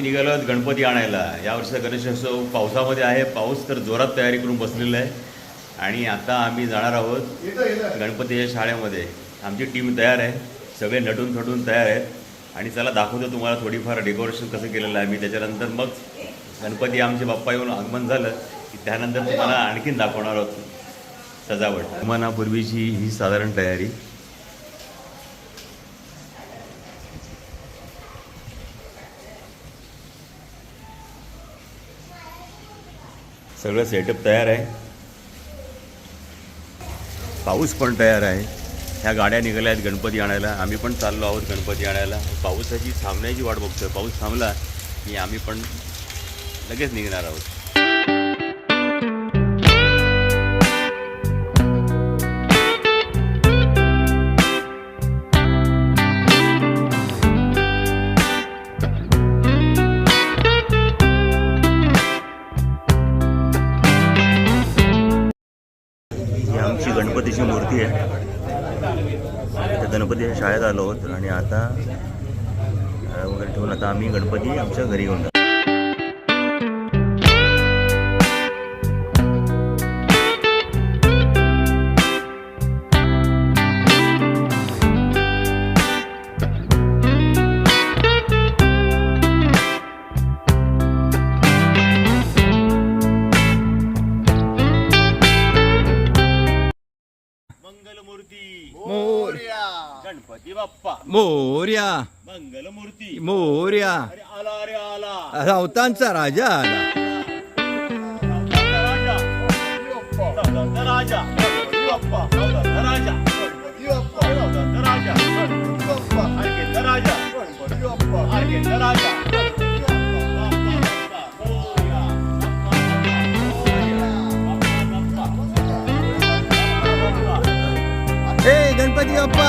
निघालो आहोत गणपती आणायला. यावर्षीचा गणेशोत्सव पावसामध्ये आहे. पाऊस तर जोरात तयारी करून बसलेला आहे. आणि आता आम्ही जाणार आहोत गणपतीच्या शाळेमध्ये. आमची टीम तयार आहे. सगळे नटून थटून तयार आहेत. आणि चला दाखवतो तुम्हाला थोडीफार डेकोरेशन कसं केलेलं आहे. मी त्याच्यानंतर मग गणपती आमचे बाप्पा येऊन आगमन झालं की त्यानंतर तुम्हाला आणखीन दाखवणार आहोत. सजावट. आगमनापूर्वीची ही साधारण तयारी. सगळं सेटअप तयार आहे. पाऊस पण तयार आहे. ह्या गाड्या निघाल्या आहेत गणपती आणायला. आम्ही पण चाललो आहोत गणपती आणायला. पावसाची थांबण्याची वाट बघतोय. पाऊस थांबला की आम्ही पण लगेच निघणार आहोत. गणपतीची आहे. त्या गणपतीच्या शाळेत आलो होतो आणि आता वगैरे ठेवून आता आम्ही गणपती आमच्या घरी घेऊन गणपती बाप्पा मोर्या मंगलमूर्ती मोर्या अरे आला अरे आला रावतांचा राजा आला सावधानचा राजा गणपती बाप्पा सावधानचा राजा सावधानचा राजा आरकेचा राजा आरकेचा राजा बाप्पा, बाप्पा, मोरया. बाप्पा, बाप्पा, बाप्पा. हे गणपती बाप्पा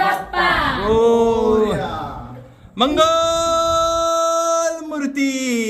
बाप्पा. हो. मंगल मूर्ती.